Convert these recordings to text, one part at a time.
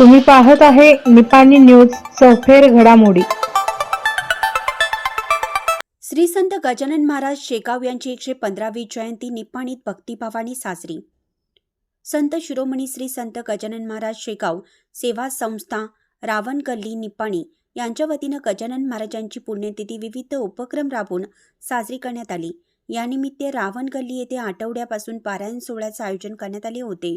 तुम्ही पाहत आहे निपाणी न्यूज सफेर घडामोडी. श्री संत गजानन महाराज शेगाव यांची एकशे पंधरावी जयंती निपाणीत भक्तिभावाने साजरी. संत शिरोमणी श्री संत गजानन महाराज शेगाव सेवा संस्था रावण गल्ली निपाणी यांच्या वतीनं गजानन महाराजांची पुण्यतिथी विविध उपक्रम राबवून साजरी करण्यात आली. यानिमित्त रावण गल्ली येथे आठवड्यापासून पारायण सोहळ्याचं आयोजन करण्यात आले होते.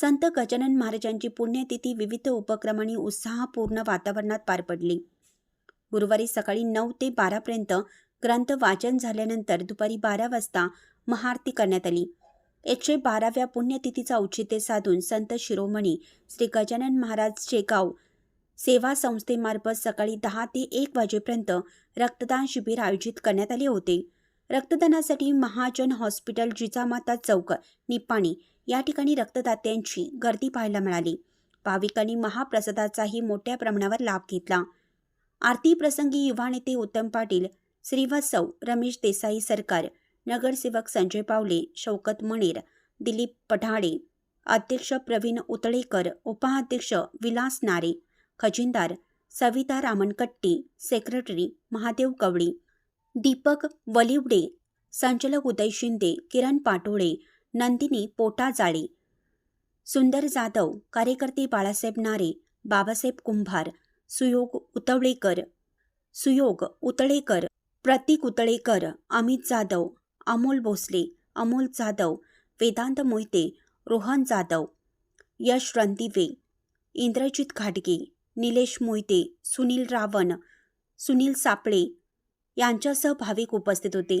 संत गजानन महाराजांची पुण्यतिथी विविध उपक्रमांनी उत्साहपूर्ण वातावरणात पार पडली. गुरुवारी सकाळी नऊ ते बारापर्यंत ग्रंथ वाचन झाल्यानंतर दुपारी बारा वाजता महाआरती करण्यात आली. एकशे बाराव्या पुण्यतिथीचा औचित्य साधून संत शिरोमणी श्री गजानन महाराज शेगाव सेवा संस्थेमार्फत सकाळी दहा ते एक वाजेपर्यंत रक्तदान शिबिर आयोजित करण्यात आले होते. रक्तदानासाठी महाजन हॉस्पिटल जिजामाता चौक निपाणी या ठिकाणी रक्तदात्यांची गर्दी पाहायला मिळाली. भाविकांनी महाप्रसादाचाही मोठ्या प्रमाणावर लाभ घेतला. आरती प्रसंगी युवा नेते उत्तम पाटील श्रीवास्तव रमेश देसाई सरकार नगरसेवक संजय पावले शौकत मणेर दिलीप पठाडे अध्यक्ष प्रवीण उतळेकर उपाध्यक्ष विलास नारे खजिनदार सविता रामनकट्टी सेक्रेटरी महादेव कवळी दीपक वलिवडे संचालक उदय शिंदे किरण पाटोळे नंदिनी पोटा जाळे. सुंदर जाधव कार्यकर्ते बाळासाहेब नारे बाबासाहेब कुंभार सुयोग उतवळेकर सुयोग उतळेकर प्रतीक उतळेकर अमित जाधव अमोल भोसले अमोल जाधव वेदांत मोहिते रोहन जाधव यश रणदिवे इंद्रजित घाटगे निलेश मोहिते सुनील रावण सुनील सापळे यांच्यासह भाविक उपस्थित होते.